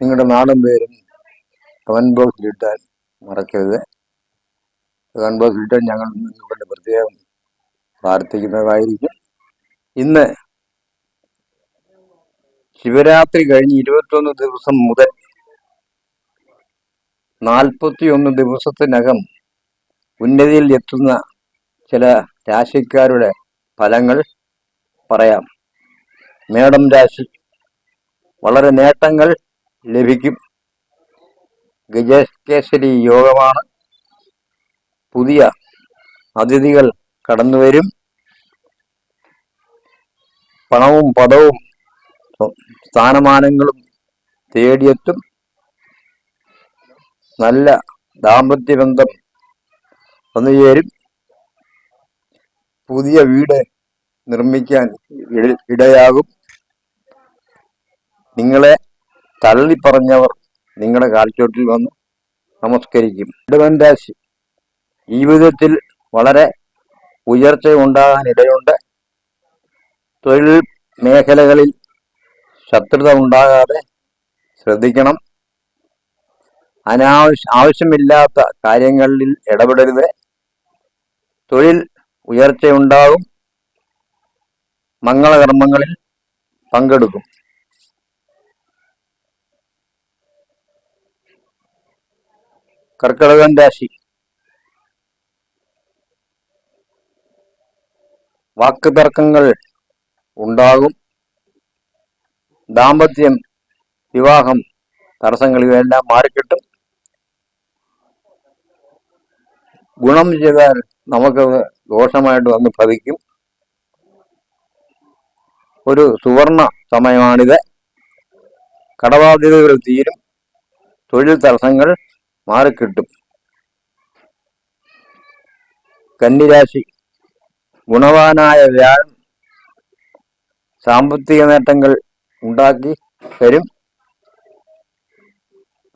നിങ്ങളുടെ നാടും പേരും കമന്റ് ബോക്സിൽ ഇട്ടാൽ മറക്കരുത്. കമന്റ് ബോക്സിൽ ഇട്ടാൽ ഞങ്ങൾ നിങ്ങളുടെ പ്രത്യേകം പ്രാർത്ഥിക്കുന്നതായിരിക്കും. ഇന്ന് ശിവരാത്രി കഴിഞ്ഞ് ഇരുപത്തൊന്ന് ദിവസം മുതൽ നാൽപ്പത്തിയൊന്ന് ദിവസത്തിനകം ഉന്നതിയിൽ എത്തുന്ന ചില രാശിക്കാരുടെ ഫലങ്ങൾ പറയാം. മേടം രാശി. വളരെ നേട്ടങ്ങൾ ലഭിക്കും. ഗജകേശരി യോഗമാണ്. പുതിയ അതിഥികൾ കടന്നുവരും. പണവും പദവും സ്ഥാനമാനങ്ങളും തേടിയെത്തും. നല്ല ദാമ്പത്യ ബന്ധം വന്നു ചേരും. പുതിയ വീട് നിർമ്മിക്കാൻ ഇടയാകും. നിങ്ങളെ തള്ളിപ്പറഞ്ഞവർ നിങ്ങളുടെ കാൽച്ചോട്ടിൽ വന്ന് നമസ്കരിക്കും. ഇടവൻ രാശി ജീവിതത്തിൽ വളരെ ഉയർച്ച ഉണ്ടാകാൻ ഇടയുണ്ട് തൊഴിൽ മേഖലകളിൽ ശത്രുത ഉണ്ടാകാതെ ശ്രദ്ധിക്കണം. അനാവശ്യ ആവശ്യമില്ലാത്ത കാര്യങ്ങളിൽ ഇടപെടരുത്. തൊഴിൽ ഉയർച്ചയുണ്ടാകും. മംഗളകർമ്മങ്ങളിൽ പങ്കെടുക്കും. കർക്കിടകൻ രാശി. വാക്ക് തർക്കങ്ങൾ ഉണ്ടാകും. ദാമ്പത്യം വിവാഹം തടസ്സങ്ങൾ ഇവയെല്ലാം മാറിക്കിട്ടും. ഗുണം ചെയ്താൽ നമുക്കത് ദോഷമായിട്ട് വന്ന് ഭവിക്കും. ഒരു സുവർണ സമയമാണിത്. കടബാധ്യതകൾ തീരും. തൊഴിൽ തടസ്സങ്ങൾ മാറിക്കിട്ടും. കന്നിരാശി. ഗുണവാനായ വ്യാഴം സാമ്പത്തിക നേട്ടങ്ങൾ ഉണ്ടാക്കി തരും.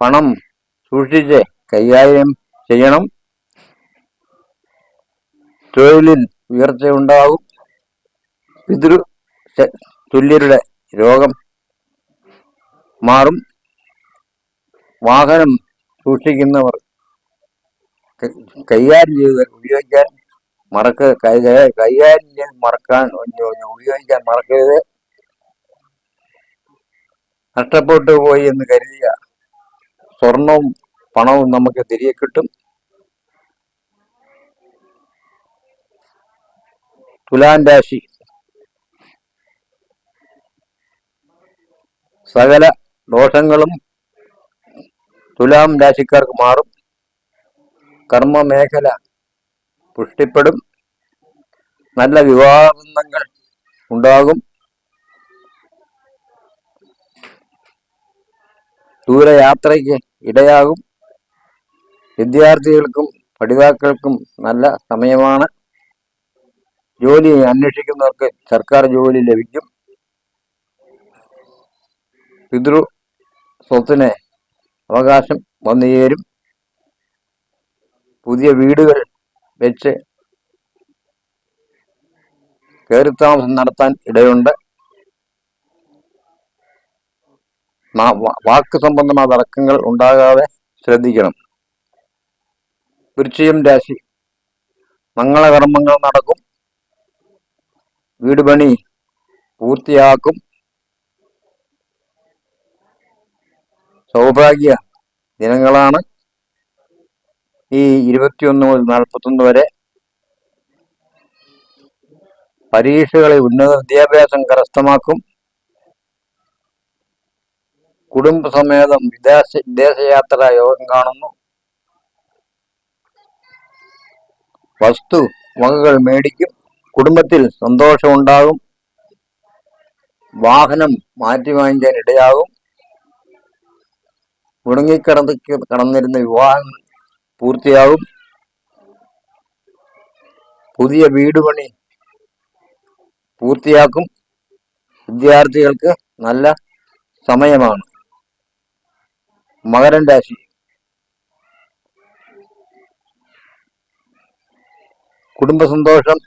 പണം സൂക്ഷിച്ച് കൈകാര്യം ചെയ്യണം. തൊഴിലിൽ ഉയർച്ചയുണ്ടാകും പിതൃ തുല്യരുടെ രോഗം മാറും. വാഹനം സൂക്ഷിക്കുന്നവർ കൈകാര്യം ചെയ്ത് ഉപയോഗിക്കാൻ മറക്ക കൈകാര്യം ചെയ്ത് മറക്കാൻ ഉപയോഗിക്കാൻ മറക്കരുത്. നഷ്ടപ്പെട്ടു പോയി എന്ന് കരുതിയ സ്വർണവും പണവും നമുക്ക് തിരികെ കിട്ടും. തുലാൻ രാശി. സകല ദോഷങ്ങളും തുലാം രാശിക്കാർക്ക് മാറും. കർമ്മ മേഖല പുഷ്ടിപ്പെടും. നല്ല വിവാഹബന്ധങ്ങൾ ഉണ്ടാകും. ദൂരയാത്രയ്ക്ക് ഇടയാകും. വിദ്യാർത്ഥികൾക്കും പഠിതാക്കൾക്കും നല്ല സമയമാണ്. ജോലി അന്വേഷിക്കുന്നവർക്ക് സർക്കാർ ജോലി ലഭിക്കും. പിതൃ സ്വത്തിന് അവകാശം വന്നു ചേരും. പുതിയ വീടുകൾ വെച്ച് കയറിത്താമസം നടത്താൻ ഇടയുണ്ട്. വാക്ക് സംബന്ധമായ തർക്കങ്ങൾ ഉണ്ടാകാതെ ശ്രദ്ധിക്കണം. വൃശ്ചയം രാശി. മംഗളകർമ്മങ്ങൾ നടക്കും. വീട് പണി പൂർത്തിയാക്കും. സൗഭാഗ്യ ദിനങ്ങളാണ് ഈ ഇരുപത്തിയൊന്ന് മുതൽ നാൽപ്പത്തൊന്ന് വരെ പരീക്ഷകളെ ഉന്നത വിദ്യാഭ്യാസം കരസ്ഥമാക്കും. കുടുംബസമേതം വിദേശ വിദേശയാത്ര യോഗം കാണുന്നു. വസ്തു വകകൾ മേടിക്കും. കുടുംബത്തിൽ സന്തോഷമുണ്ടാകും. വാഹനം മാറ്റി വാങ്ങിക്കാൻ ഇടയാകും. മുടങ്ങിക്കിടന്ന് കടന്നിരുന്ന വിവാഹങ്ങൾ പൂർത്തിയാകും പുതിയ വീട് പണി പൂർത്തിയാക്കും. വിദ്യാർത്ഥികൾക്ക് നല്ല സമയമാണ്. മകരം രാശി. കുടുംബ സന്തോഷം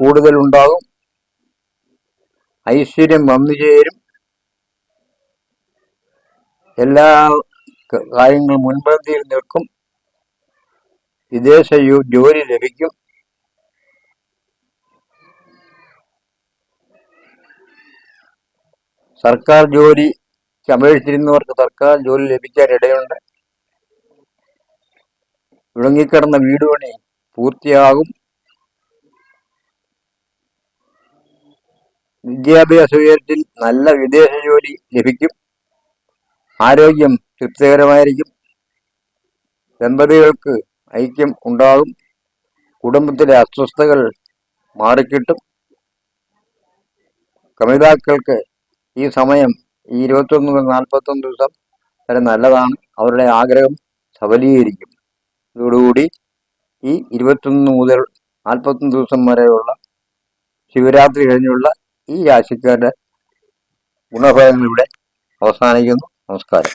കൂടുതൽ ഉണ്ടാകും ഐശ്വര്യം വന്നു ചേരും എല്ലാ ക- കാര്യങ്ങളും മുൻപന്തിയിൽ നിൽക്കും വിദേശ ജോലി ലഭിക്കും. സർക്കാർ ജോലി അപേക്ഷിച്ചിരുന്നവർക്ക് സർക്കാർ ജോലി ലഭിക്കാൻ ഇടയുണ്ട് മുടങ്ങിക്കിടന്ന വീടുപണി പൂർത്തിയാകും. വിദ്യാഭ്യാസ ഉയരത്തിൽ നല്ല വിദേശ ജോലി ലഭിക്കും. ആരോഗ്യം തൃപ്തികരമായിരിക്കും. ദമ്പതികൾക്ക് ഐക്യം ഉണ്ടാകും. കുടുംബത്തിലെ അസ്വസ്ഥതകൾ മാറിക്കിട്ടും. കമിതാക്കൾക്ക് ഈ സമയം ഈ ഇരുപത്തൊന്ന് മുതൽ നാൽപ്പത്തൊന്ന് ദിവസം വരെ നല്ലതാണ്. അവരുടെ ആഗ്രഹം സഫലീകരിക്കും. ഇതോടുകൂടി ഈ ഇരുപത്തൊന്ന് മുതൽ നാൽപ്പത്തൊന്ന് ദിവസം വരെയുള്ള ശിവരാത്രി കഴിഞ്ഞുള്ള ഈ രാശിക്കാരുടെ ഗുണഫലങ്ങൾ ഇവിടെ അവസാനിക്കുന്നു. നമസ്കാരം.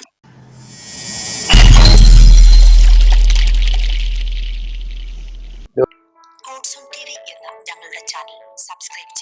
ഞങ്ങളുടെ ചാനൽ സബ്സ്ക്രൈബ്